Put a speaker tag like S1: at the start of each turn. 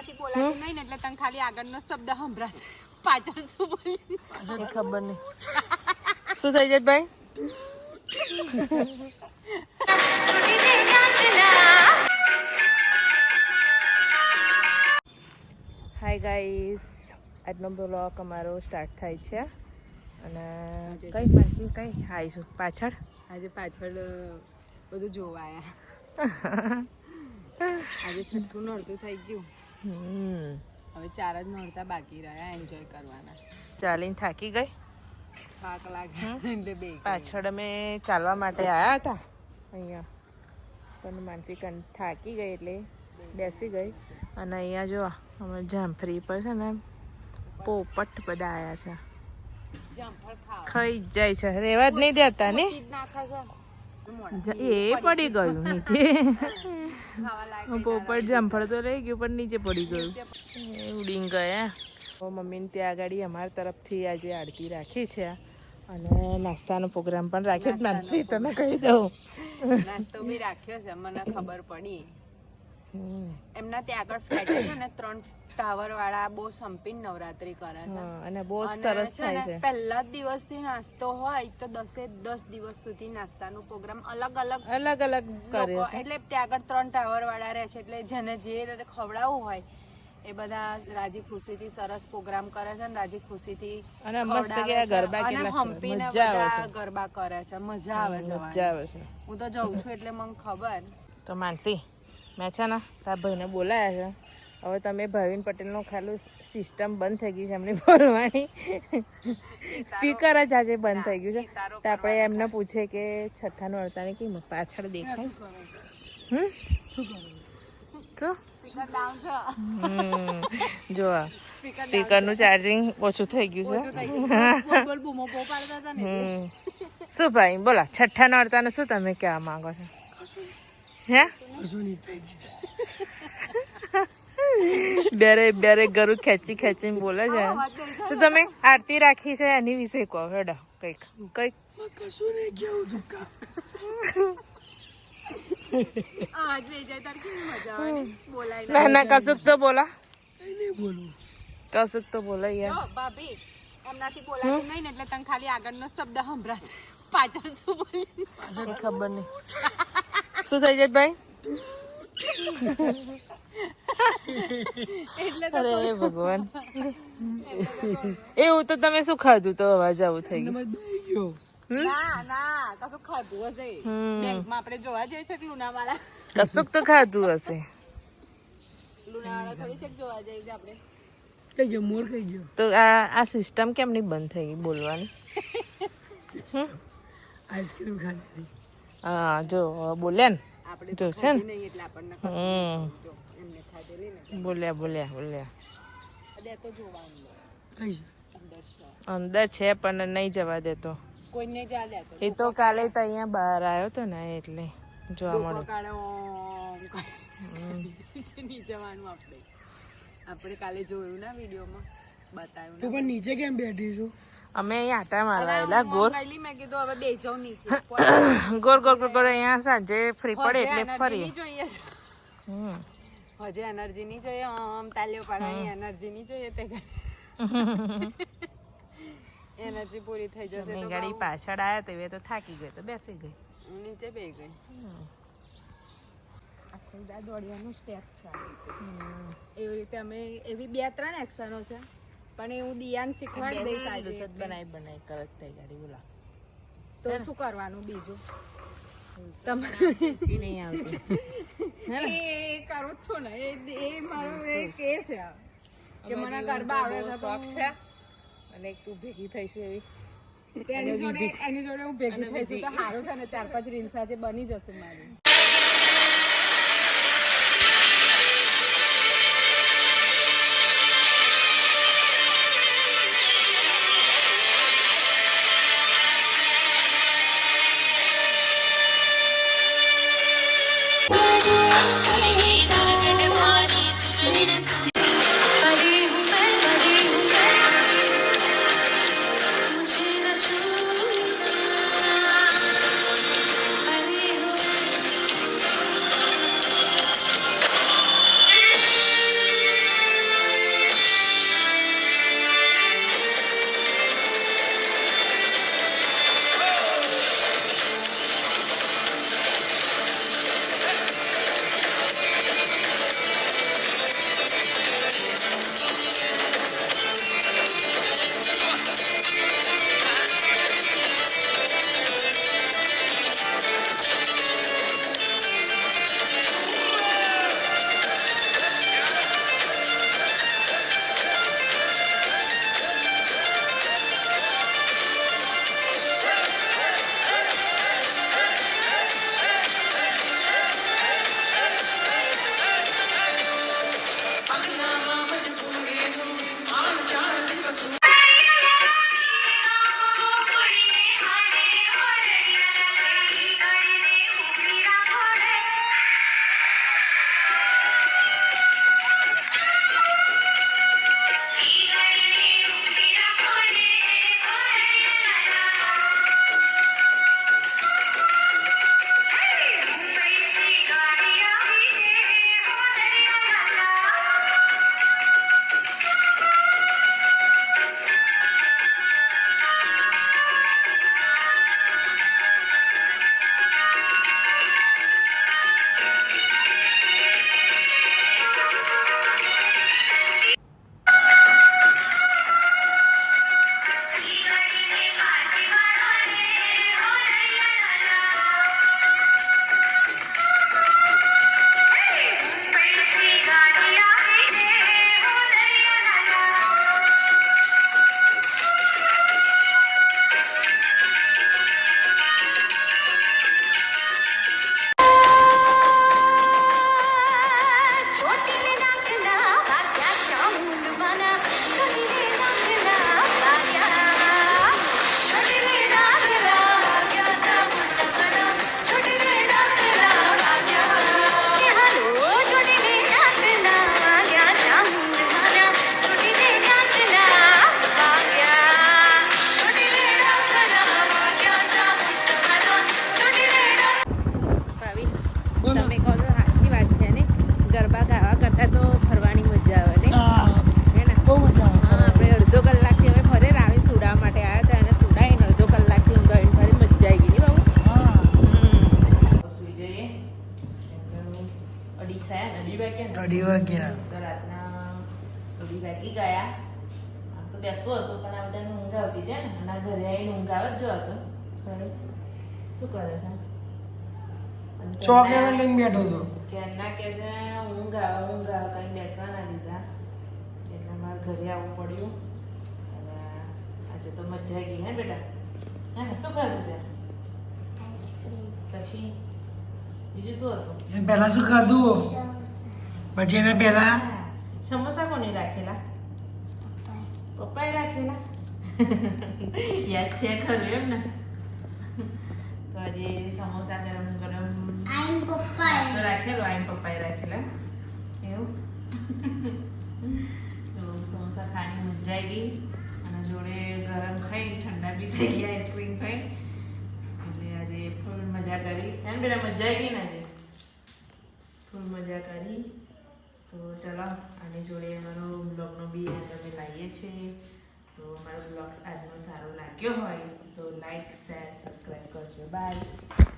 S1: એમનાથી બોલાતું નહીં ને એટલે તને ખાલી આગળનો શબ્દ સંભળાશે. પાછળ શું બોલી
S2: ખબર નહીં. શું થઈ જાય ભાઈ? હાય ગાઈસ આજનો બ્લોક અમારો સ્ટાર્ટ થાય છે. અને કઈ પાછી કઈ? આવીશું પાછળ.
S1: આજે પાછળ બધું જોવાયા આજે છઠ્ઠું નડતું થઈ ગયું. હવે ચાર જ નોરતા બાકી રહ્યા એન્જોય કરવાના
S2: ચાલીને થાકી ગઈ
S1: થાક લાગે એટલે બે
S2: પાછળ અમે ચાલવા માટે આવ્યા હતા અહીંયા પણ માનસિક થાકી ગઈ એટલે બેસી ગઈ અને અહીંયા જો અમે જામફરી પર છે ને પોપટ બધા આવ્યા છે ખાઈ જાય છે રેવા જ નહીં દેતા ને એ પડી ગયું. નીચે. પોપટ જામફળ તો રહી ગયું પણ નીચે પડી ગયું. ઉડીને ગયા. મમ્મીને ત્યાં આગળ અમારા તરફથી આજે આરતી રાખી છે. અને નાસ્તાનો પ્રોગ્રામ પણ રાખ્યો. જ માનસી તને કહી દઉં.
S1: નાસ્તો બી રાખ્યો છે મને ખબર પડી. એમના ત્યાં આગળ ફ્લેટ છે ને ત્રણ ટાવર વાળા બહુ સંપીને નવરાત્રી કરે છે.
S2: અને બહુ સરસ થાય
S1: ને,
S2: છે.
S1: પહેલા દિવસથી નાસ્તો હોય તો દસે દસ દિવસ સુધી નાસ્તાનો પ્રોગ્રામ અલગ અલગ
S2: અલગ અલગ કરે છે.
S1: એટલે ત્યાં આગળ ત્રણ ટાવર વાળા રહે છે એટલે જેને જે ખવડાવવું હોય એ બધા રાજી ખુશીથી સરસ પ્રોગ્રામ કરે છે ને રાજી ખુશીથી
S2: અને મસ્ત કે
S1: છે.
S2: ગરબા કેટલા સરસ.
S1: હંપીને બધા ગરબા કરે છે મજા આવે છે
S2: મજા આવે છે.
S1: હું તો જઉં છું એટલે મને ખબર.
S2: તો માનસી મેં છે ને તારા ભાઈને બોલાયા છે. હવે તમે ભાવિન પટેલનું ખાલી સિસ્ટમ બંધ થઈ ગઈ છે એમની બોલવાની. સ્પીકર જ આજે બંધ થઈ ગયું છે. તો આપણે એમને પૂછે કે છઠ્ઠાનું અડતાની કેમ? પાછળ દેખાય. હમ? શું
S1: સ્પીકર ડાઉન છે.
S2: હમ. જો સ્પીકરનું ચાર્જિંગ ઓછું થઈ ગયું છે. શું ભાઈ બોલા છઠ્ઠાનું અડતાનું શું તમે કહેવા માંગો છો? હે? બેરે બેરે ગરુ ખેંચી ખેંચીને બોલે છે. તો તમે આરતી રાખી છે એની વિશે કહો હેડો કંઈક કંઈક.
S1: કશું તાર મજા આવે ને?
S2: ના ના કશુંક તો બોલા. કશુંક તો બોલા યાર
S1: ભાભી એમનાથી બોલાતું નહીં ને એટલે તને ખાલી આગળનો શબ્દ સંભળાશે. પાછળ શું બોલી?
S2: ખબર નહીં. શું થઈ જાય ભાઈ?
S1: એટલે
S2: અરે ભગવાન. એવું તો તમે શું ખાધું? તો અવાજ આવું થઈ ગયું.
S1: ના ના કશું ખાધું હશે.
S2: હમ.
S1: આપણે જોવા જઈએ છે કે
S2: કશુંક તો ખાધું હશે. તો આ આ સિસ્ટમ કેમ નહીં બંધ થઈ ગઈ? બોલવાની. હા જો બોલ્યા ને.
S1: આપણે
S2: જો છે ને. હમ. બોલ્યા બોલ્યા બોલ્યા
S1: તો અંદર છે.
S2: પણ નહીં જવા દેતો.
S1: તો
S2: એ તો કાલે તો અહીંયા બહાર આવ્યો તો ને એટલે જોવા મળ્યો.
S1: આપણે. આપણે કાલે જોયું ના વિડીયોમાં? બતાવ્યું પણ
S3: નીચે કેમ બેઠી છું?
S2: અમે અહીંયા આટા મારાયેલા ગોર
S1: ગયેલી મેં કીધું હવે બે જાઉં નીચે.
S2: ગોર ગોર ગોર ગોર અહીંયા સાંજે ફ્રી પડે એટલે ફરી.
S1: હજે એનર્જી નહીં જોઈએ આમ તાલ્યો પાડવાની એનર્જી નહીં જોઈએ તે એનર્જી પૂરી થઈ જશે
S2: ગાડી પાછળ આવ્યા તો એ તો થાકી ગઈ તો બેસી ગઈ.
S1: નીચે બે ગઈ. દોડવાનું સ્ટેપ છે. એવી રીતે અમે એવી બે ત્રણ એક્શનો છે. પણ એ હું દિયાને શીખવાડી દઈશ આજે
S2: સત બનાવી બનાવી કરત થઈ ગાડી બોલા.
S1: તો શું કરવાનું બીજું?
S2: નહીં આવતી.
S1: એ કરો છું ને. એ એ મારો એ છે. કે મને ગરબા આવડે છે
S2: શોખ છે. અને તું ભેગી થઈશું એવી.
S1: એની જોડે એની જોડે હું ભેગી થઈશું તો સારું છે ને ચાર પાંચ રીલ્સ આજે બની જશે મારી.
S2: બેસવું હતું પણ આ બધાને ઊંઘ આવતી છે ને. અને આ ઘરે આવીને ઊંઘ આવે જ જો હતો. શું કરે છે? અને
S3: ચોકલેટ લઈને બેઠો હતો.
S2: ક્યારના કે છે ઊંઘ આવે ઊંઘ આવે કંઈ બેસવા ના દીધા એટલે મારે ઘરે આવવું પડ્યું. અને આજે તો મજા આવી ગઈ હે બેટા? હે ને? શું ખાધું ત્યાં? પછી બીજું શું હતું?
S3: પહેલા શું ખાધું? પછી એને પહેલા?
S2: સમોસા કોની રાખેલા? પપ્પાએ રાખેલા યાદ છે ખરું એમ ને? તો આજે સમોસા ગરમ ગરમ નાસ્તો રાખેલો આઈન પપ્પાએ રાખેલા એવું? તો સમોસા ખાણી મજા આવી ગઈ. અને જોડે ગરમ ખાઈ ઠંડા બી થઈ ગયા આઈસ્ક્રીમ ખાઈ. એટલે આજે ફૂલ મજા કરી. એમ ને બેટા મજા આવી ગઈ ને આજે? ફૂલ મજા કરી. તો ચલો, આની જોડે અમારો બ્લોગનો બી એન્ડ અમે લાવીએ છીએ. તો અમારો બ્લોગ આજનો સારો લાગ્યો હોય તો લાઈક શેર સબસ્ક્રાઈબ કરજો. બાય